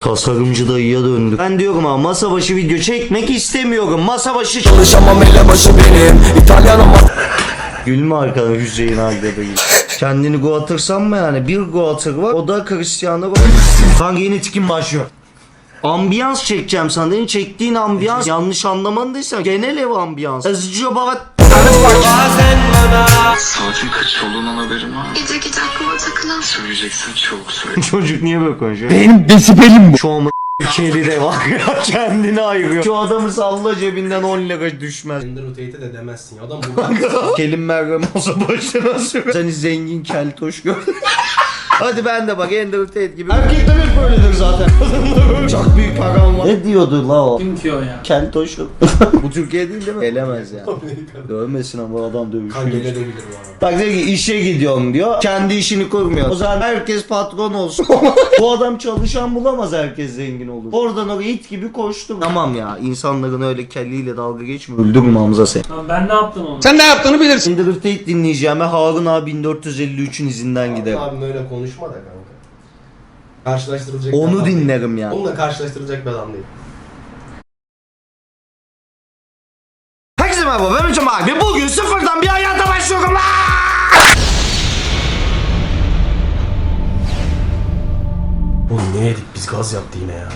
Tasarımcı dayıya döndük. Ben diyorum ama masa başı video çekmek istemiyorum. Masa başı Çalışamam elebaşı benim İtalyanım Gülme arkadan Hüseyin Agda'da gibi. Kendini gol atırsan mı yani? Bir gol atır var. O da Cristiano Ronaldo. Kanka yine tikim başlıyor. Ambiyans çekeceğim sana. Senin çektiğin ambiyans yanlış anlamadıysan genel ev ambiyans. Azıcık baba Saatin kaç olduğundan haberim var. Gece gece aklıma takılan Söyleyeceksin çok söyle. Çocuk niye böyle konuşuyor? Benim desibelim bu Şu an keli de var ya kendini ayırıyor. Şu adamı salla cebinden 10 lira düşmez. Ender Utate'e de demezsin ya. Adam burada. Kelim Meryem olsa başına sür. Seni zengin keltoş gör. Hadi ben de bak Ender Tate gibi. Erkekler hep böyledir zaten. Çok büyük param var. Ne diyordu la o? Kim ki o ya? Keltoş. bu Türkiye değil değil mi? Gelemez ya. Dövmesin ama adam dövüşüyor. Kanka öyle de bilir bu arada. Bak diyor ki işe gidiyorum diyor. Kendi işini kurmuyor. O zaman herkes patron olsun. Bu adam çalışan bulamaz herkes zengin olur. Oradan oraya it gibi koştum. Tamam ya insanların öyle kelliyle dalga geçmiyor. Öldürme Hamza sen. Lan ben ne yaptım onu? Sen ne yaptığını bilirsin Ender Tate dinleyeceğime Harun abi 1453'ün izinden giderim. Abim öyle konuşma da kanka. Karşılaştırılacak bir Onu adam değil. dinlerim ya. Onunla karşılaştırılacak bir adam değil. Herkese merhaba ben Hocam abi. Bugün sıfırdan bir hayata başlıyorum gaz yaptı yine ya.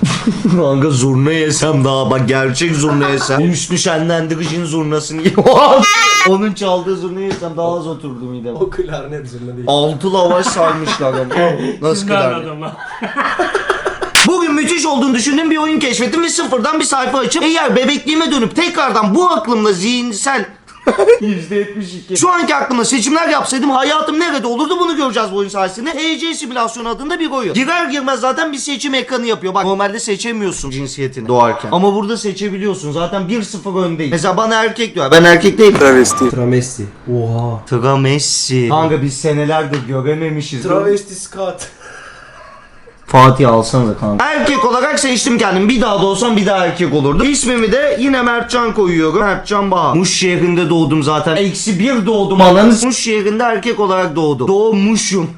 Kanka zurna yesem daha bak gerçek zurna yesem. Üstü şenlendiricinin zurnasını. Onun çaldığı zurna yesem daha az oturdu midem. o klarnet zırna değil. Altı lavaş sarmışlar ama. Nasıl kadar? Bugün müthiş olduğunu düşündüğüm bir oyun keşfettim ve sıfırdan bir sayfa açıp eğer bebekliğime dönüp tekrardan bu aklımla zihinsel %72. Şu anki aklımda seçimler yapsaydım hayatım nerede olurdu bunu göreceğiz bu oyun sayesinde. EC simülasyon adında bir oyun. Girer girmez zaten bir seçim ekranı yapıyor. Bak normalde seçemiyorsun cinsiyetini doğarken. Ama burada seçebiliyorsun. Zaten 1-0 öndeyim. Mesela bana erkek diyor. Ben erkek değilim. Travesti. Oha. Travesti. Kanka biz senelerdir görememişiz. Travesti Scott. Fatih alsana kanka. Erkek olarak seçtim kendimi. Bir daha da olsam bir daha erkek olurdum. İsmimi de yine Mertcan koyuyorum. Mertcan Bahar. Muş şehrinde doğdum zaten. Eksi bir doğdum ananız. Muş şehrinde erkek olarak doğdum. Doğmuşum.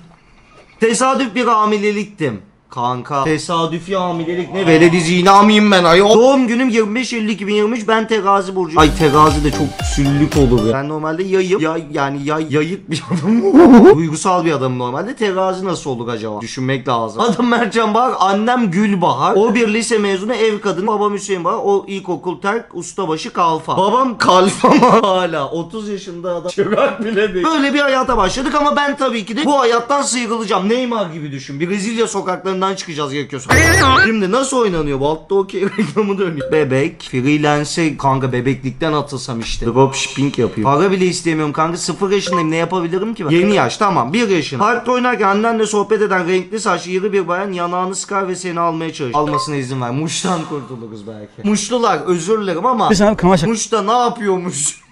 Tesadüf bir hamileliktim. Kanka tesadüfi hamilelik ne veledi zinamiyim ben ayol. Doğum günüm 25 Eylül 2023 ben terazi burcu. Ay terazi de çok süllük olur ya. Ben normalde yayım. Yay, yani yay, yayık bir adamım. Duygusal bir adamım normalde. Terazi nasıl olur acaba? Düşünmek lazım. Adım Mertcan Bahar, annem Gülbahar. O bir lise mezunu ev kadını. Babam Hüseyin Bahar. O ilkokul terk, ustabaşı kalfa. Babam kalfa mı? Hala 30 yaşında adam. Çırak bile değil. Böyle bir hayata başladık ama ben tabii ki de bu hayattan sıyrılacağım. Neymar gibi düşün. Brezilya sokaklarından çıkacağız gerekiyorsa. Şimdi nasıl oynanıyor? Bu altta okey reklamı dönüyor. Bebek, freelance kanka bebeklikten atılsam işte. Dropshipping yapıyor. Para bile istemiyorum kanka. Sıfır yaşındayım ne yapabilirim ki ben? Yeni yaş tamam bir yaşın. Parkta oynarken annenle sohbet eden renkli saçlı iri bir bayan yanağını sıkar ve seni almaya çalışır. Almasına izin ver. Muş'tan kurtuluruz belki. Muşlular özür dilerim ama. Muş'ta ne yapıyormuş?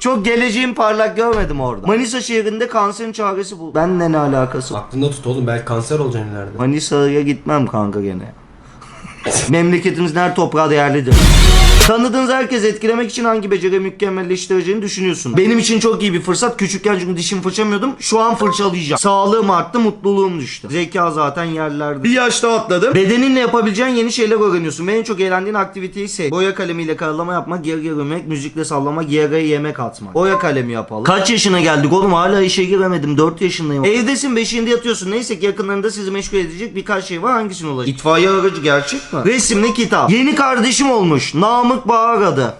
Çok geleceğim parlak görmedim orada. Manisa şehrinde kanserin çaresi bu. Benle ne alakası? var? Aklında tut oğlum belki kanser olacaksın ileride. Manisa'ya gitmem kanka gene. Memleketimizin her toprağı değerlidir. Tanıdığınız herkes etkilemek için hangi beceri mükemmelleştireceğini düşünüyorsun. Benim için çok iyi bir fırsat. Küçükken çünkü dişimi fırçamıyordum. Şu an fırçalayacağım. Sağlığım arttı, mutluluğum düştü. Zeka zaten yerlerde. Bir yaşta atladım. Bedeninle yapabileceğin yeni şeyler öğreniyorsun. Ve en çok eğlendiğin aktiviteyi seç. Boya kalemiyle karalama yapmak, geri yürümek, müzikle sallamak, yere yemek atmak. Boya kalemi yapalım. Kaç yaşına geldik oğlum? Hala işe giremedim. 4 yaşındayım. Evdesin, beşiğinde yatıyorsun. Neyse ki yakınlarında sizi meşgul edecek birkaç şey var. Hangisini olacak? İtfaiye aracı gerçek mi? Resimli kitap. Yeni kardeşim olmuş. Namık Bağır adı.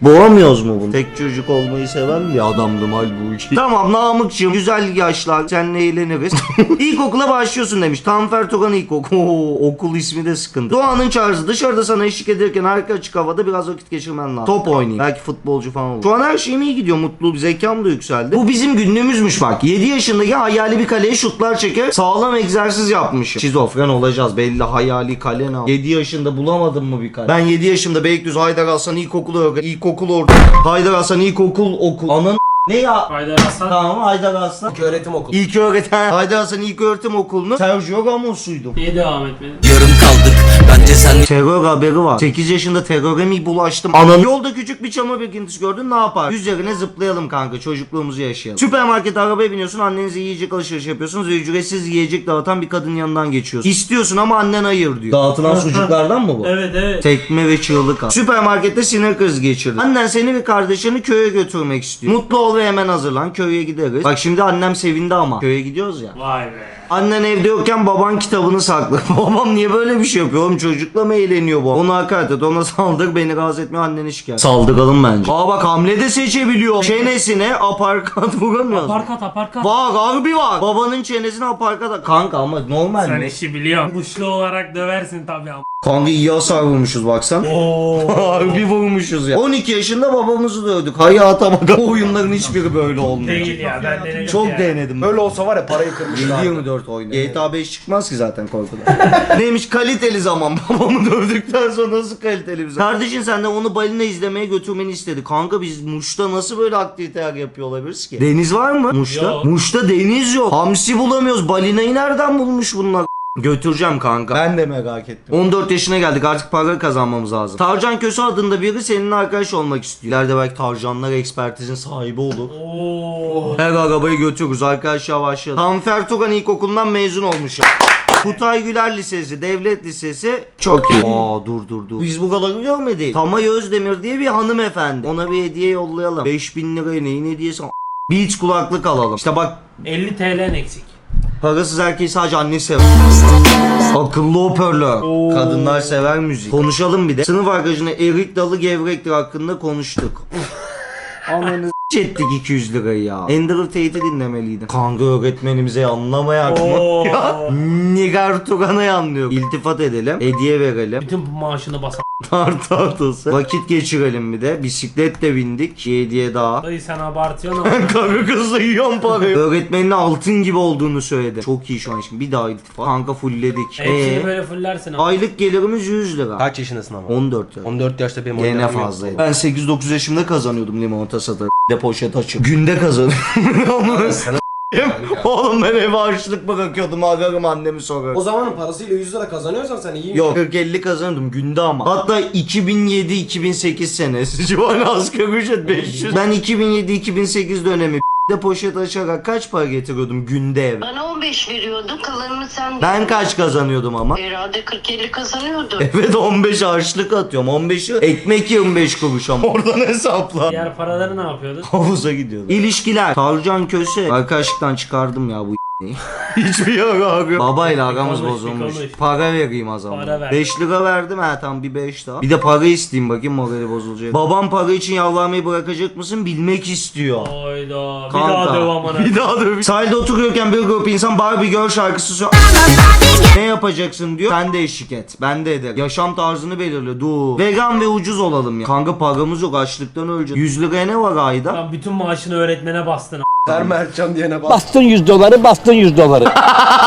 Boğamıyoruz mu bunu? Tek çocuk olmayı seven bir adamdım halbuki. Tamam Namıkçığım güzel yaşlar seninle eğleniriz. İlkokula başlıyorsun demiş. Tanfer Togan İlkokul. Oo, okul ismi de sıkıntı. Doğanın çağrısı dışarıda sana eşlik ederken harika açık havada biraz vakit geçirmen lazım. Top oynayayım. Belki futbolcu falan olur. Şu an her şeyim iyi gidiyor. Mutlu zekam da yükseldi. Bu bizim günlüğümüzmüş bak. 7 yaşındaki hayali bir kaleye şutlar çeker. Sağlam egzersiz yapmışım. Şizofren olacağız belli hayali kale ne? 7 yaşında bulamadım mı bir kale? Ben 7 yaşında Beylikdüzü Haydar Hasan İlkokulu öğren. İlkokul orada. Haydar Hasan İlkokul okul. Anın Ne ya? Haydar Hasan. Tamam Haydar Aslan. İlk öğretim okulu. İlk öğretmen Haydar Hasan İlk Öğretim Okulu'nun Sergio Ramos'uydu. Niye devam etmedin? Yarım kaldık bence sen Terör haberi var. 8 yaşında teröre mi bulaştım? Ananı yolda küçük bir çamur birikintisi gördün ne yapar? Üzerine zıplayalım kanka çocukluğumuzu yaşayalım. Süpermarkete arabaya biniyorsun annenize yiyecek alışveriş yapıyorsunuz ve ücretsiz yiyecek dağıtan bir kadın yanından geçiyorsun. İstiyorsun ama annen hayır diyor. Dağıtılan sucuklardan mı bu? Evet evet. Tekme ve çığlık at. Süpermarkette sinir krizi geçirdi. Annen seni ve kardeşini köye götürmek istiyor. Mutlu ol ve hemen hazırlan köye gideriz. Bak şimdi annem sevindi ama. Köye gidiyoruz ya. Vay be. Annen evde yokken baban kitabını saklı. Babam niye böyle bir şey yapıyor oğlum çocukla mı eğleniyor bu? Ona hakaret et ona saldır beni rahatsız etmiyor anneni şikayet. Saldıralım bence. Aa bak hamle de seçebiliyor. Çenesine aparkat vuramıyor. Aparkat aparkat. Var harbi var. Babanın çenesine aparkat. Kanka ama normal Sen mi? işi biliyorsun. Kuşlu olarak döversin tabii ama. Kanka iyi hasar vurmuşuz baksan. Oo. Harbi vurmuşuz ya. 12 yaşında babamızı dövdük. Hayata bak. Bu oyunların hiçbiri böyle olmuyor. Değil ya ben denedim Çok ya. denedim. Böyle olsa var ya parayı kırmışlar. 24 oynuyor. GTA 5 çıkmaz ki zaten korkudan. Neymiş kaliteli zaman. Babamı dövdükten sonra nasıl kaliteli bir zaman? Kardeşin senden onu balina izlemeye götürmeni istedi. Kanka biz Muş'ta nasıl böyle aktiviteler yapıyor olabiliriz ki? Deniz var mı Muş'ta? Yok. Muş'ta deniz yok. Hamsi bulamıyoruz. Balinayı nereden bulmuş bunlar? Götüreceğim kanka. Ben de merak ettim. 14 yaşına geldik artık para kazanmamız lazım. Tarcan Köse adında biri senin arkadaş olmak istiyor. İleride belki Tarcanlar ekspertizin sahibi olur. Oo. Her arabayı götürürüz arkadaşlar başlayalım. Tanfer Turan İlkokulu'ndan mezun olmuş. Kutay Güler Lisesi, Devlet Lisesi çok iyi. Aa dur dur dur. Biz bu kadar görmedik. Tamay Özdemir diye bir hanımefendi. Ona bir hediye yollayalım. 5000 liraya neyin hediyesi? Beats kulaklık alalım. İşte bak 50 TL'n eksik. Parasız erkeği sadece anne sever. Akıllı hoparlör. Oo. Kadınlar sever müzik. Konuşalım bir de. Sınıf arkadaşına erik dalı gevrektir hakkında konuştuk. Ananı s- ettik 200 lirayı ya. Ender Tate'i dinlemeliydim. Kanka öğretmenimize anlamayak mı? Oo. Nigar Turan'ı anlıyor. İltifat edelim. Hediye verelim. Bütün maaşını basan. Tart tartısı. Vakit geçirelim bir de. Bisikletle bindik. Bir hediye daha. Dayı sen abartıyorsun ama. Karı kızla yiyorum parayı. Öğretmenin altın gibi olduğunu söyledi. Çok iyi şu an şimdi. Bir daha iltifat. Kanka fullledik. Hepsini Ee, böyle fullersin ama. aylık gelirimiz 100 lira. Kaç yaşındasın ama? 14 lira. 14 yaşta benim Gene oynamam yok. fazlaydı. Ben 8-9 yaşımda kazanıyordum limonata satarak. De poşet açıp. Günde kazanıyordum. Sana Oğlum ben eve harçlık bırakıyordum. Ararım annemi sorarım. O zamanın parasıyla 100 lira kazanıyorsan sen iyi Yok 40-50 kazanıyordum günde ama. Hatta 2007-2008 senesi. An asgari ücret 500. Ben 2007-2008 dönemi de poşet açarak kaç para getiriyordum günde eve? Bana 15 veriyordun kalanını sen Ben kaç kazanıyordum ama? herhalde 40-50 kazanıyordun. Evet 15 harçlık atıyorum. 15'i ekmek 25 kuruş ama. Oradan hesapla. Diğer paraları ne yapıyordun? Havuza gidiyordum. İlişkiler. Tarcan Köse. Arkadaşlıktan çıkardım ya bu Hiçbir yere abi. Babayla aramız bozulmuş. Para vereyim zaman. Para ver. 5 lira verdim ha tamam bir 5 daha. Bir de para isteyeyim bakayım morali bozulacak. Babam para için yalvarmayı bırakacak mısın bilmek istiyor. Hayda. Bir Kanka. daha döv amına. Bir daha döv. Sahilde oturuyorken bir grup insan Barbie Girl şarkısı sö- Ne yapacaksın diyor. Sen de eşlik et. Ben de ederim. Yaşam tarzını belirle. Dur. Vegan ve ucuz olalım ya. Kanka paramız yok. Açlıktan öleceğiz. 100 liraya ne var ayda? Lan bütün maaşını öğretmene bastın. Ser Mertcan diyene bak. Bastın 100 doları bastın 100 doları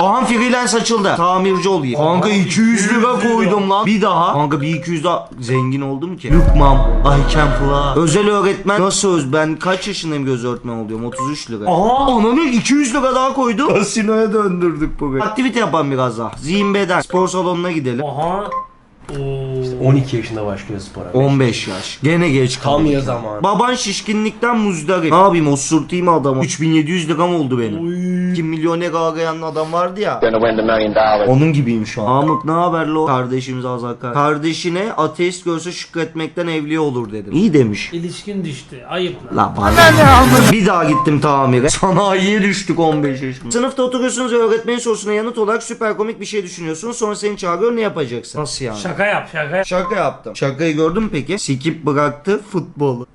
Ahan freelance açıldı. Tamirci olayım. Kanka 200 lira koydum lan. Bir daha. Kanka bir 200 daha zengin oldum ki. Look mom, I can fly. Özel öğretmen nasıl öz? Ben kaç yaşındayım göz öğretmen oluyorum? 33 lira. Aha. Ananı 200 lira daha koydum. Kasinoya döndürdük bugün. Aktivite yapan biraz daha. Zihin beden. Spor salonuna gidelim. Aha. Oo. 12 yaşında başlıyor spora. 15 yaş. Gene geç Tam kaldık. ya zaman. Baban şişkinlikten muzdarip. Ne yapayım osurtayım mı adamı? 3700 lira mı oldu benim? Oy. Kim milyoner ağlayan adam vardı ya. Onun gibiyim şu an. Amık ne haber lo? Kardeşimiz Azakar. Kardeşine ateist görse şükretmekten evliya olur dedim. İyi demiş. İlişkin düştü. Ayıp lan. La bana Bir daha gittim tamire. Sanayiye düştük 15 yaşında. Sınıfta oturuyorsunuz ve öğretmenin sorusuna yanıt olarak süper komik bir şey düşünüyorsunuz. Sonra seni çağırıyor ne yapacaksın? Nasıl yani? Şaka yap şaka yap. Şaka yaptım. Şakayı gördün mü peki? Sikip bıraktı futbolu.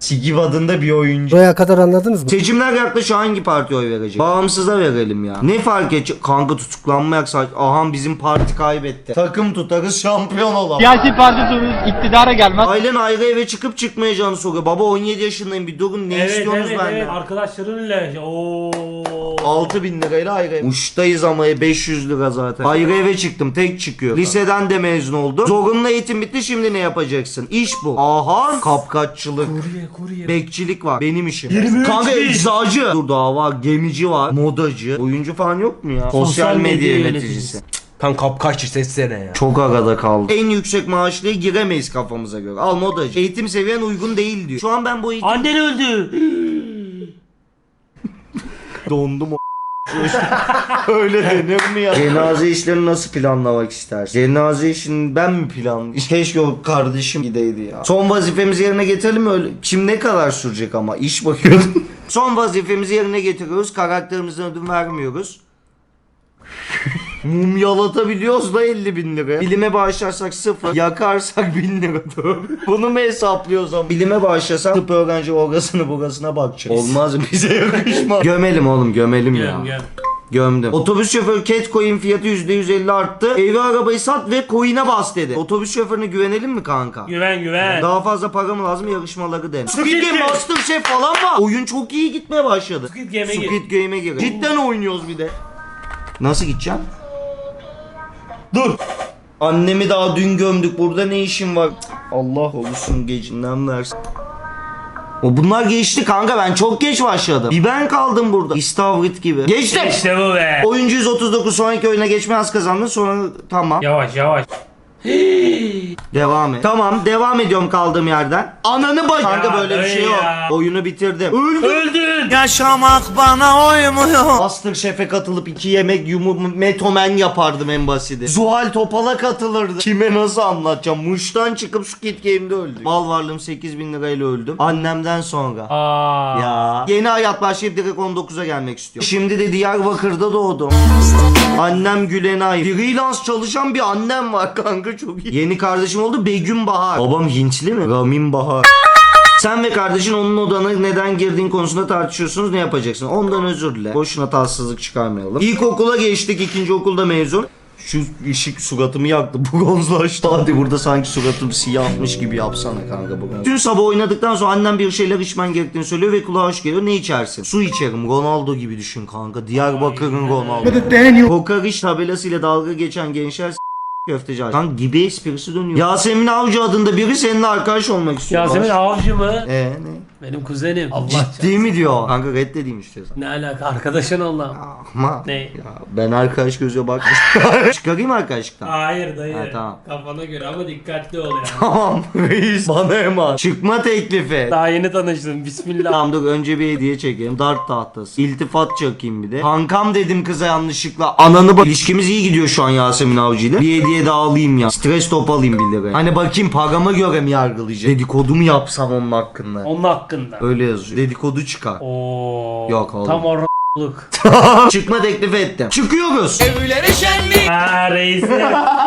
Sikip adında bir oyuncu. Buraya kadar anladınız mı? Seçimler yaklaşıyor hangi partiye oy verecek? Bağımsıza verelim ya. Ne fark edecek? Kanka tutuklanmayak sadece. Aha bizim parti kaybetti. Takım tutarız şampiyon olalım. Siyasi parti sorunuz iktidara gelmez. Ailen ayrı eve çıkıp çıkmayacağını soruyor. Baba 17 yaşındayım bir durun ne Evet istiyorsunuz evet benden? evet arkadaşlarınla. Oo. 6000 lirayla ayrı ev. Uçtayız ama 500 lira zaten. Ayrı eve çıktım tek çıkıyor. Liseden de mezun oldum. Zorunlu eğitim bitti şimdi ne yapacaksın? İş bu. Aha kapkaççılık. Kurye kurye. Bekçilik var. Benim işim. Kanka eczacı. Dur daha var. Gemici var. Modacı. Oyuncu falan yok mu ya? Sosyal, medya, yöneticisi. Kan kapkaç sessene ya. Çok arada kaldı. En yüksek maaşlıya giremeyiz kafamıza göre. Al modacı. Eğitim seviyen uygun değil diyor. Şu an ben bu eğitim... Annen öldü. Dondum o Öyle denir mi ya? Cenaze işlerini nasıl planlamak istersin? Cenaze işini ben mi planlayayım? Keşke o kardeşim gideydi ya. Son vazifemizi yerine getirelim mi öyle? Şimdi ne kadar sürecek ama? İş bakıyorum. Son vazifemizi yerine getiriyoruz. Karakterimizden ödün vermiyoruz. Mumyalatabiliyoruz da 50 bin lira. Bilime bağışlarsak sıfır. Yakarsak bin lira. Tövbe. Bunu mu hesaplıyoruz ama? Bilime bağışlasak tıp öğrenci orasını burasına bakacağız. Olmaz bize yakışmaz. gömelim oğlum gömelim ya. Gel gel. Gömdüm. Otobüs şoförü cat coin fiyatı %150 arttı. Evi arabayı sat ve coin'e bas dedi. Otobüs şoförüne güvenelim mi kanka? Güven güven. Daha fazla para mı lazım yarışmaları. Squid Squid Game Game. Masterchef falan var. Oyun çok iyi gitmeye başladı. Squid Game'e gir. Squid Game'e gir. Cidden oynuyoruz bir de. Nasıl gideceğim? Dur. Annemi daha dün gömdük. Burada ne işin var? Cık, Allah olsun gecinden versin. O bunlar geçti kanka ben çok geç başladım. Bir ben kaldım burada. İstavrit gibi. Geçtim. İşte bu be. Oyuncu 139 sonraki oyuna geçme az kazandın sonra tamam. Yavaş yavaş. Devam et. Tamam devam ediyorum kaldığım yerden. Ananı bak. Kanka böyle bir şey öyle yok. ya. Oyunu bitirdim. Öldüm. Öldün. Yaşamak bana oymuyor. Master Chef'e katılıp iki yemek yumu metomen yapardım en basiti. Zuhal Topal'a katılırdı. Kime nasıl anlatacağım? Muş'tan çıkıp Squid Game'de öldük. Mal varlığım 8000 lirayla öldüm. Annemden sonra. Aa. Ya. Yeni hayat başlayıp direkt 19'a gelmek istiyorum. Şimdi de Diyarbakır'da doğdum. Annem Gülenay. Freelance çalışan bir annem var kanka çok iyi. Yeni kardeşim oldu Begüm Bahar. Babam Hintli mi? Ramin Bahar. Sen ve kardeşin onun odana neden girdiğin konusunda tartışıyorsunuz ne yapacaksın? Ondan özür dile. Boşuna tatsızlık çıkarmayalım. İlkokula geçtik ikinci okulda mezun. Şu ışık suratımı yaktı bronzlaştı. Hadi burada sanki suratım siyahmış gibi yapsana kanka bronz. Dün sabah oynadıktan sonra annem bir şeyler içmen gerektiğini söylüyor ve kulağa hoş geliyor. Ne içersin? Su içerim. Ronaldo gibi düşün kanka. Diyarbakır'ın Ronaldo. Kokoreç tabelasıyla dalga geçen gençler köfteci. Kanka gibi esprisi dönüyor. Yasemin Avcı adında biri seninle arkadaş olmak istiyor. Yasemin avcı mı? Ee ne? Benim kuzenim. Allah Ciddi mi diyor? Kanka reddedeyim istiyorsan. Ne alaka arkadaşın Allah. Ama Ne? ya ben arkadaş göze bak. Çıkarayım arkadaşlıktan. Hayır dayı. Ha, tamam. Kafana göre ama dikkatli ol ya. Tamam reis bana emanet. Çıkma teklifi. Daha yeni tanıştım. Bismillah. Tamam dur önce bir hediye çekelim. Dart tahtası. İltifat çakayım bir de. Kankam dedim kıza yanlışlıkla. Ananı bak. İlişkimiz iyi gidiyor şu an Yasemin Avcı ile. Bir hediye daha alayım ya. Stres top alayım bir liraya. Hani bakayım pagama göre mi yargılayacak? Dedikodu mu yapsam onun hakkında? Onun hakkında. Öyle yazıyor. Dedikodu çıkar. Oo. Yok oğlum. Tam orluk. Çıkma teklifi ettim. Çıkıyoruz. ha reisi.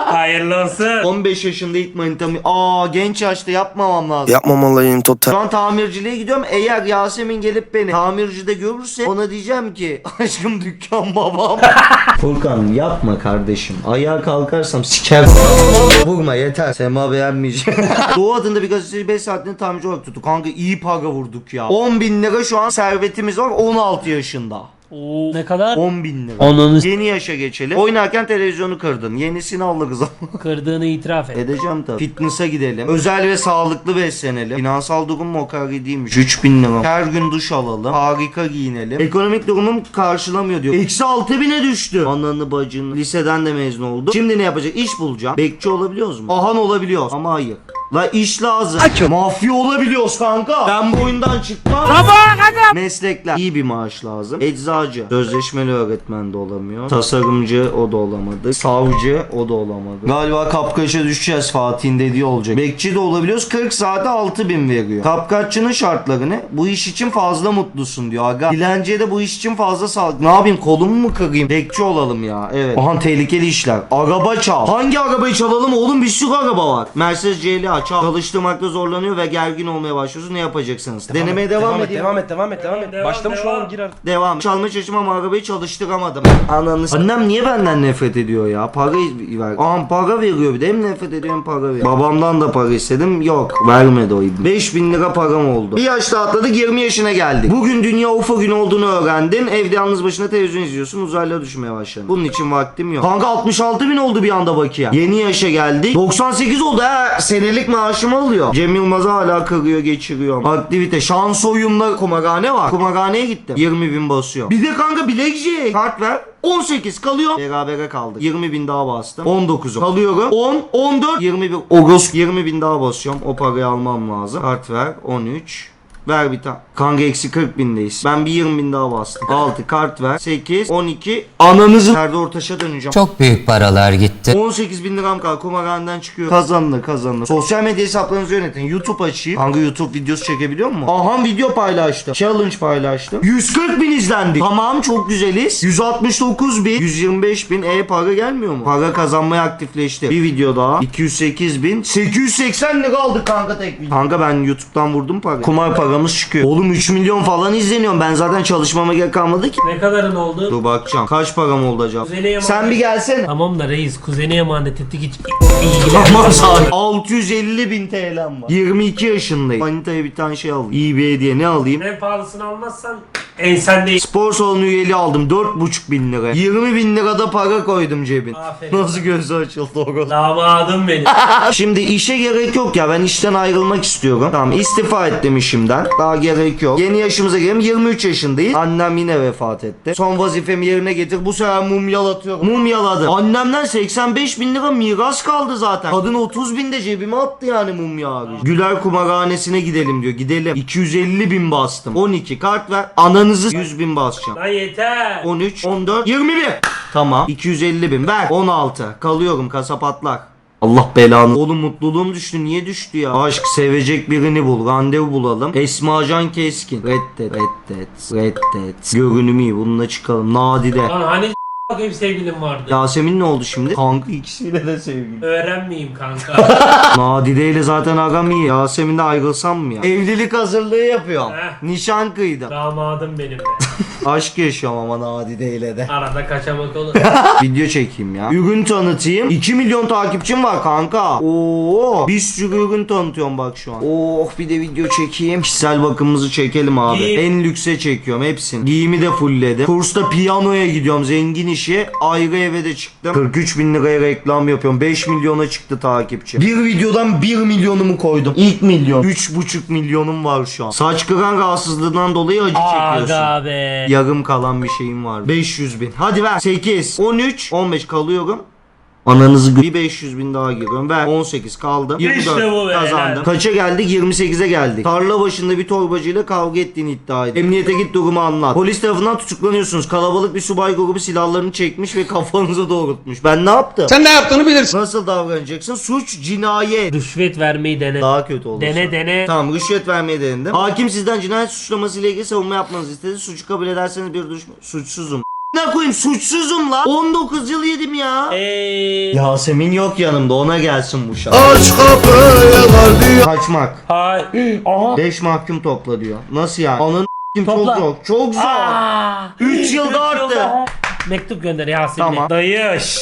Hayırlı olsun. 15 yaşında ilk manitamı. Aa genç yaşta yapmamam lazım. Yapmamalıyım total. Şu an tamirciliğe gidiyorum. Eğer Yasemin gelip beni tamircide görürse ona diyeceğim ki aşkım dükkan babam. Furkan yapma kardeşim. Ayağa kalkarsam siker. Vurma yeter. Sema beğenmeyecek. Doğu adında bir gazeteci 5 saatini tamirci olarak tuttu. Kanka iyi para vurduk ya. 10 bin lira şu an servetimiz var 16 yaşında. Oo. Ne kadar? 10 bin lira. Onunu Yeni yaşa geçelim. Oynarken televizyonu kırdın. Yenisini alırız ama. kırdığını itiraf et. Edeceğim tabii. Fitness'a gidelim. Özel ve sağlıklı beslenelim. Finansal durum o kadar iyi değilmiş. 3000 lira. Her gün duş alalım. Harika giyinelim. Ekonomik durumum karşılamıyor diyor. Eksi 6000'e düştü. Ananı bacını. Liseden de mezun oldu. Şimdi ne yapacak? İş bulacağım. Bekçi olabiliyoruz mu? Ahan olabiliyoruz. Ama hayır. La iş lazım. Mafya olabiliyoruz kanka. Ben bu oyundan çıkmam. Meslekler. İyi bir maaş lazım. Eczacı. Sözleşmeli öğretmen de olamıyor. Tasarımcı o da olamadı. Savcı o da olamadı. Galiba kapkaç'a düşeceğiz Fatih'in dediği olacak. Bekçi de olabiliyoruz. 40 saate 6000 veriyor. Kapkaççının şartları ne? Bu iş için fazla mutlusun diyor. Aga. Dilenciye de bu iş için fazla sağlık. Ne yapayım kolumu mu kırayım? Bekçi olalım ya. Evet. Ahan tehlikeli işler. Araba çal. Hangi arabayı çalalım oğlum? Bir sürü araba var. Mercedes CL çal- çalıştırmakta zorlanıyor ve gergin olmaya başlıyorsun. Ne yapacaksınız? Denemeye devam, devam et, edeyim. devam et, devam et, devam et. Devam, Başlamış devam. oğlum gir artık. Devam. Çalma çalışma ama arabayı çalıştıramadım. Ananı s- Annem niye benden nefret ediyor ya? Para ver. Aa para veriyor bir de. Hem nefret ediyor hem para veriyor. Babamdan da para istedim. Yok. Vermedi o ibne. 5000 lira param oldu. Bir yaşta atladık 20 yaşına geldik. Bugün dünya UFO günü olduğunu öğrendin. Evde yalnız başına televizyon izliyorsun. Uzaylıya düşmeye başladın. Bunun için vaktim yok. Kanka 66 bin oldu bir anda bakiye. Yeni yaşa geldik. 98 oldu ha. Senelik maaşımı alıyor. Cem Yılmaz'ı hala kırıyor geçiriyorum. Aktivite. Şans oyunla kumarhane var. Kumarhaneye gittim. 20 bin basıyor. Bir de kanka bilekçi. Kart ver. 18 kalıyor. Berabere kaldık. 20 bin daha bastım. 19'u. Kalıyorum. 10, 14, 21. Ogos 20 bin daha basıyorum. O parayı almam lazım. Kart ver. 13. Ver bir tane. Kanka eksi 40 bindeyiz. Ben bir 20 bin daha bastım. 6 kart ver. 8, 12. Ananızı. Perde ortaşa döneceğim. Çok büyük paralar gitti 18 bin liram kaldı. Kumarhaneden çıkıyor. Kazandı kazandı. Sosyal medya hesaplarınızı yönetin. YouTube açayım. Hangi YouTube videosu çekebiliyor mu? Aha video paylaştım. Challenge paylaştım. 140 bin izlendi. Tamam çok güzeliz. 169 bin. 125 bin. E para gelmiyor mu? Para kazanmayı aktifleşti. Bir video daha. 208 bin. 880 lira aldık kanka tek video. Kanka ben YouTube'dan vurdum para. Kumar paramız çıkıyor. Oğlum 3 milyon falan izleniyorum. Ben zaten çalışmama gerek kalmadı ki. Ne kadarın oldu? Dur bakacağım. Kaç param oldu acaba? Kuzey'e emanet- Sen bir gelsene. Tamam da reis kuzene emanet ettik hiç Aman sağ 650 bin TL'm var. 22 yaşındayım. Manita'ya bir tane şey aldım. eBay diye ne alayım? En pahalısını almazsan ensen değil. Spor salonu üyeliği aldım 4,5 bin lira. 20 bin lirada para koydum cebin. Aferin. Nasıl gözü açıldı o Damadım benim. Şimdi işe gerek yok ya ben işten ayrılmak istiyorum. Tamam istifa ettim işimden. Daha gerek yok. Yeni yaşımıza gelelim 23 yaşındayız. Annem yine vefat etti. Son vazifemi yerine getir. Bu sefer mumyalatıyorum. Mumyaladı. Annemden 85 bin lira miras kaldı zaten. Kadın 30 bin de cebime attı yani mumya abi. Güler kumarhanesine gidelim diyor. Gidelim. 250 bin bastım. 12 kart ver. Ananızı 100 bin basacağım. Lan yeter. 13, 14, 21. Tamam. 250 bin ver. 16. Kalıyorum kasa patlar. Allah belanı. Oğlum mutluluğum düştü. Niye düştü ya? Aşk sevecek birini bul. Randevu bulalım. Esma Can Keskin. Reddet. Reddet. Reddet. Görünüm iyi. Bununla çıkalım. Nadide. Lan hani bakayım sevgilim vardı. Yasemin ne oldu şimdi? Kanka ikisiyle de sevgili. Öğrenmeyeyim kanka. Nadide ile zaten agam iyi. Yasemin'le ayrılsam mı ya? Evlilik hazırlığı yapıyorum. Heh. Nişan kıydım. Damadım benim de. Aşk yaşıyorum ama Nadide ile de. Arada kaçamak olur. Video çekeyim ya. Ürün tanıtayım. 2 milyon takipçim var kanka. Oo, bir sürü ürün tanıtıyorum bak şu an. Oh bir de video çekeyim. Kişisel bakımımızı çekelim abi. Giyim. En lükse çekiyorum hepsini. Giyimi de fullledim. Kursta piyanoya gidiyorum. Zengin işi. Ayrı eve de çıktım. 43 bin liraya reklam yapıyorum. 5 milyona çıktı takipçi. Bir videodan 1 milyonumu koydum. İlk milyon. 3,5 milyonum var şu an. Saç kıran rahatsızlığından dolayı acı çekiyorsun. Aga be. Yarım kalan bir şeyim var. 500 bin. Hadi ver. 8, 13, 15 kalıyorum. Ananızı gö- bir 500 bin daha giriyorum. Ver 18 kaldım. 24 İşte bu be, kazandım. helal. Kaça geldik? 28'e geldik. Tarla başında bir torbacıyla kavga ettiğini iddia ediyor. Emniyete git durumu anlat. Polis tarafından tutuklanıyorsunuz. Kalabalık bir subay grubu silahlarını çekmiş ve kafanızı doğrultmuş. Ben ne yaptım? Sen ne yaptığını bilirsin. Nasıl davranacaksın? Suç cinayet. Rüşvet vermeyi dene. Daha kötü olursa. Dene dene. Tamam rüşvet vermeye denedim. Hakim sizden cinayet suçlaması ile ilgili savunma yapmanızı istedi. Suçu kabul ederseniz bir duruş suçsuzum. Ne koyayım suçsuzum la. 19 yıl yedim ya. Eee. Yasemin yok yanımda ona gelsin bu şarkı. Aç kapıyı Kaçmak. Hay. Aha. 5 mahkum topla diyor. Nasıl yani? Anın çok Topla. zor. Çok zor. Aa. 3 yılda arttı. Mektup gönder Yasemin'e. Tamam. Dayı. şş.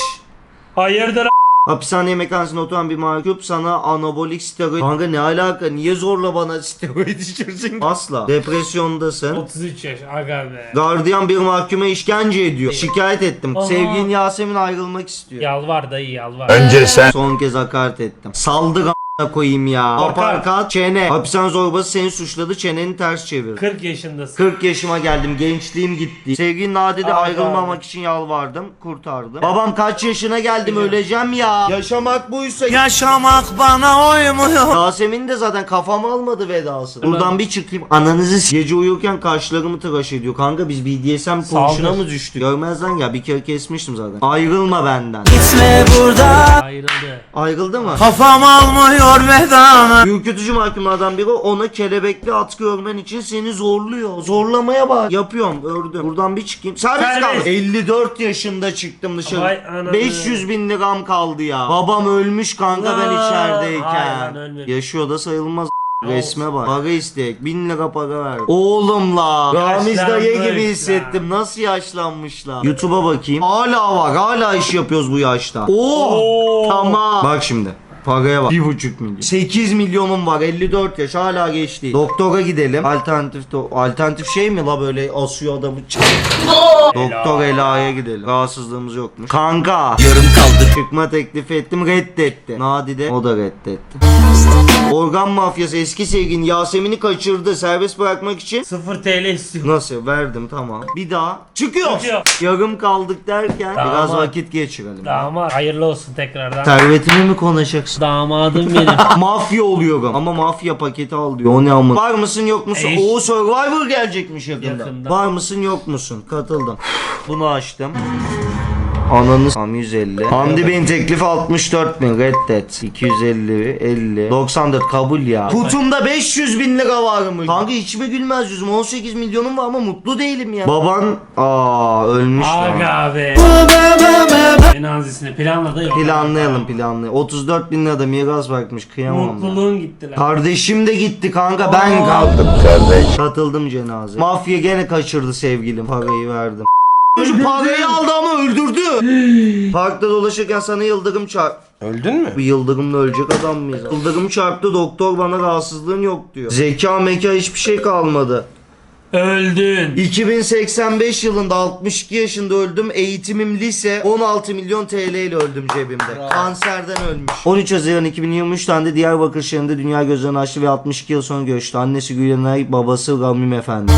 Hayırdır Hapishane yemekhanesinde oturan bir mahkum sana anabolik steroid. Kanka ne alaka? Niye zorla bana steroid içirsin? Asla. Depresyondasın. 33 yaş aga be. Gardiyan bir mahkume işkence ediyor. Şikayet ettim. Aha. Sevgilin Yasemin ayrılmak istiyor. Yalvar dayı yalvar. Son kez hakaret ettim. Saldık a**ına koyayım ya. Aparkat çene. Hapishane zorbası seni suçladı. Çeneni ters çevir. 40 yaşındasın. 40 yaşıma geldim. Gençliğim gitti. Sevgili Nadide Abi. ayrılmamak için yalvardım. Kurtardım. Babam kaç yaşına geldim öleceğim ya. Yaşamak buysa. Yaşamak bana uymuyor. Yasemin de zaten kafamı almadı vedası. Buradan bir çıkayım. Ananızı s- Gece uyurken kaşlarımı tıraş ediyor. Kanka biz BDSM konuşuna mı düştük? Görmezden ya bir kere kesmiştim zaten. Ayrılma benden. Ayrıldı. Ayrıldı mı? Meydanı. Ürkütücü mahkumlardan biri ona kelebekli at görmen için seni zorluyor. Zorlamaya bak. Yapıyorum ördüm. Buradan bir çıkayım. Serbest Serbest. kaldım. 54 yaşında çıktım dışarı. Vay anam. 500 bin liram kaldı ya. Babam ölmüş kanka ben Lan. içerideyken. Ölmemiş. Yaşıyor da sayılmaz. Resme bak. Para isteyek. Bin lira para verdi. Oğlum la. Ramiz dayı gibi hissettim. Nasıl yaşlanmışlar? YouTube'a bakayım. Hala var. Hala iş yapıyoruz bu yaşta. Oo. Oo. Tamam. Bak şimdi. Paraya bak. 1,5 milyon. 8 milyonum var. 54 yaş. Hala geç değil. Doktora gidelim. Alternatif do- alternatif şey mi la böyle asıyor adamı. Doktor Ela'ya gidelim. Rahatsızlığımız yokmuş. Kanka. Yarım kaldık. Çıkma teklif ettim reddetti. Nadide o da reddetti. Organ mafyası eski sevgin Yasemin'i kaçırdı serbest bırakmak için. 0 TL istiyor. Nasıl verdim tamam. Bir daha çıkıyor. Çıkıyor. Yarım kaldık derken Tamam. biraz vakit geçirelim. Damat hayırlı olsun tekrardan. Servetimi mi konuşacaksın? Damadım benim. mafya oluyorum ama mafya paketi al diyor. O ne ama? Var mısın yok musun? Eş. O Survivor gelecekmiş yakında. Yakında. Var mısın yok musun? Katıldım. Bunu açtım. Ananı tam 150. Hamdi Bey'in teklifi 64 bin reddet. 250 50 94 kabul ya. Kutumda 500 bin lira varmış. Kanka hiç mi gülmez yüzüm 18 milyonum var ama mutlu değilim ya. Baban aa ölmüş lan. Aga be. Cenazesini planladı yok. Planlayalım planlayalım. 34 bin lira da miras bırakmış kıyamam ya. Mutluluğun gitti lan. Kardeşim de gitti kanka ben kaldım. Kardeş. Katıldım cenaze. Mafya gene kaçırdı sevgilim. Parayı verdim. Çocuk parayı aldı ama öldürdü. Parkta dolaşırken sana yıldırım çarp. Öldün mü? Bir yıldırımla ölecek adam mıyız? Yıldırım çarptı doktor bana rahatsızlığın yok diyor. Zeka meka hiçbir şey kalmadı. Öldün. 2085 yılında 62 yaşında öldüm. Eğitimim lise 16 milyon TL ile öldüm cebimde. Kanserden ölmüş. 13 Haziran 2023 tane Diyarbakır şehrinde dünya gözlerini açtı ve 62 yıl sonra göçtü. Annesi Gülenay, babası Ramim Efendi.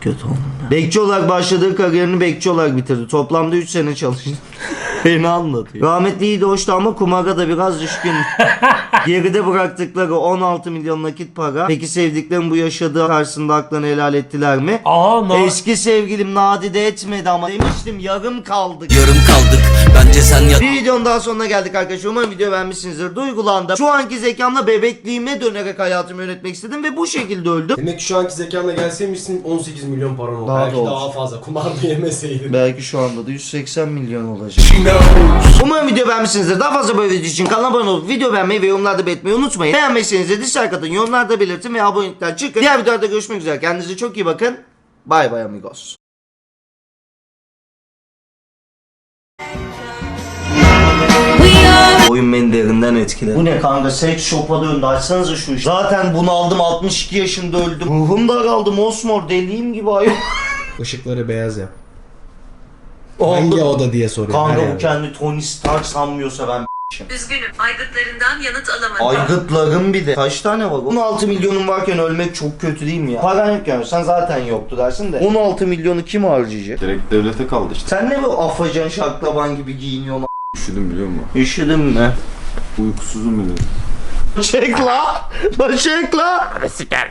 Kötü oldu. Bekçi olarak başladığı kariyerini bekçi olarak bitirdi. Toplamda 3 sene çalıştı. Beni anlatıyor. Rahmetli iyi de hoştu ama kumara da biraz düşkün. Geride bıraktıkları 16 milyon nakit para. Peki sevdiklerim bu yaşadığı karşısında aklını helal ettiler mi? Aa no. Eski sevgilim nadide etmedi ama demiştim yarım kaldık. Yarım kaldık. Bence sen ya... Bir videonun daha sonuna geldik arkadaşlar. Umarım video beğenmişsinizdir. Duygulandım. Şu anki zekamla bebekliğime dönerek hayatımı yönetmek istedim ve bu şekilde öldüm. Demek ki şu anki zekanla gelseymişsin 18 milyon paran oldu. Daha Belki olur. daha fazla. Kumar da yemeseydin. Belki şu anda da 180 milyon olacak. Umarım video beğenmişsinizdir. Daha fazla böyle video için kanala abone olup video beğenmeyi ve yorumlarda belirtmeyi unutmayın. Beğenmezseniz de dislike atın, yorumlarda belirtin ve abonelikten çıkın. Diğer videolarda görüşmek üzere. Kendinize çok iyi bakın. Bay bay amigos. Oyun beni derinden etkiledi. Bu ne kanka sex shop'a döndü açsanıza şu işi. Zaten bunaldım 62 yaşında öldüm. Ruhum daraldı mosmor deliyim gibi ayol. Işıkları beyaz yap. Oldu. Hangi oda diye soruyor. Kanka bu kendi Tony Stark sanmıyorsa ben Üzgünüm, aygıtlarından yanıt alamadım. Aygıtlarım bir de. Kaç tane var? 16 milyonun varken ölmek çok kötü değil mi ya? Paran yok yani. Sen zaten yoktu dersin de. 16 milyonu kim harcayacak? Direkt devlete kaldı işte. Sen ne bu afacan şaklaban gibi giyiniyorsun? Üşüdüm biliyor musun? Üşüdün mü? Uykusuzum bile. Çek la! La çek la!